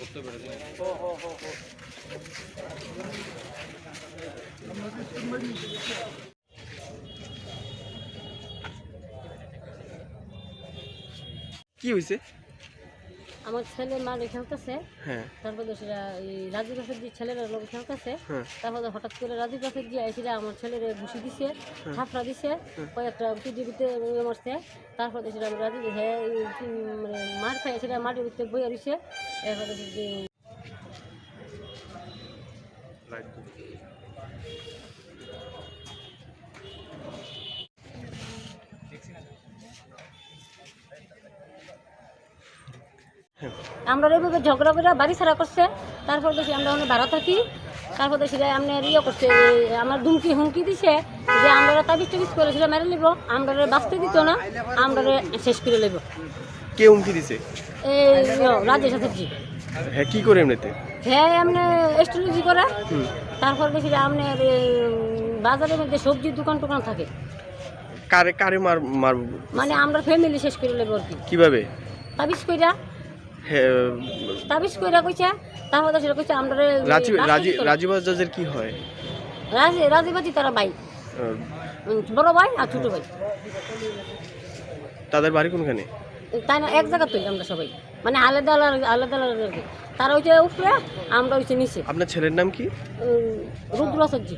করতে পেরেছেন কি হয়েছে আমার ছেলে মাঠে খেলতেছে। হ্যাঁ। তারপরে সেটা রাজীব গাছের যে ছেলেরা লোক খেলতেছে হ্যাঁ। তারপরে হঠাৎ করে রাজীব গাছের যে এসে আমার ছেলের ঘুষি দিছে থাপড়া দিছে কয়েকটা পৃথিবীতে মারছে। তারপরে সেটা হ্যাঁ মানে মার খাই সেটা মাটির ভিতরে বইয়া দিছে। আমরা এইভাবে ঝগড়া করে বাড়ি ছাড়া করছে। তারপর দেখি আমরা ওখানে ভাড়া থাকি। তারপর দেখি আমরা ইয়ে করছে, আমার ধুমকি হুমকি দিছে যে আমরা তাবিজ টাবিজ করে সেটা মেরে নিব আমরা বাঁচতে দিত না আমরা শেষ করে নেব কে হুমকি দিছে? এই রাজেশ হ্যাঁ কি করে এমনিতে? হ্যাঁ এমনি এস্ট্রোলজি করে। তারপর আপনার বাজারের মধ্যে সবজির দোকান টোকান থাকে। কারে কারে মার মার মানে আমরা ফ্যামিলি শেষ করে নেব আর কি। কীভাবে? তাবিজ কইরা। হ্যাঁ তাবিজ কইরা কইছে তারপর সেটা কইছে আমরা রাজি রাজি রাজীব কি হয়? রাজি রাজিবাজি তারা ভাই। বড় ভাই আর ছোট ভাই। তাদের বাড়ি কোনখানে? তাই না এক জায়গা তুই আমরা সবাই। মানে আলাদা আলাদা আলাদা আলাদা আর কি। তারা যে উপরে আমরা হইছে নিচে। আপনার ছেলের নাম কি? রুদ্রসজ্জি রুদ্র সজ্জি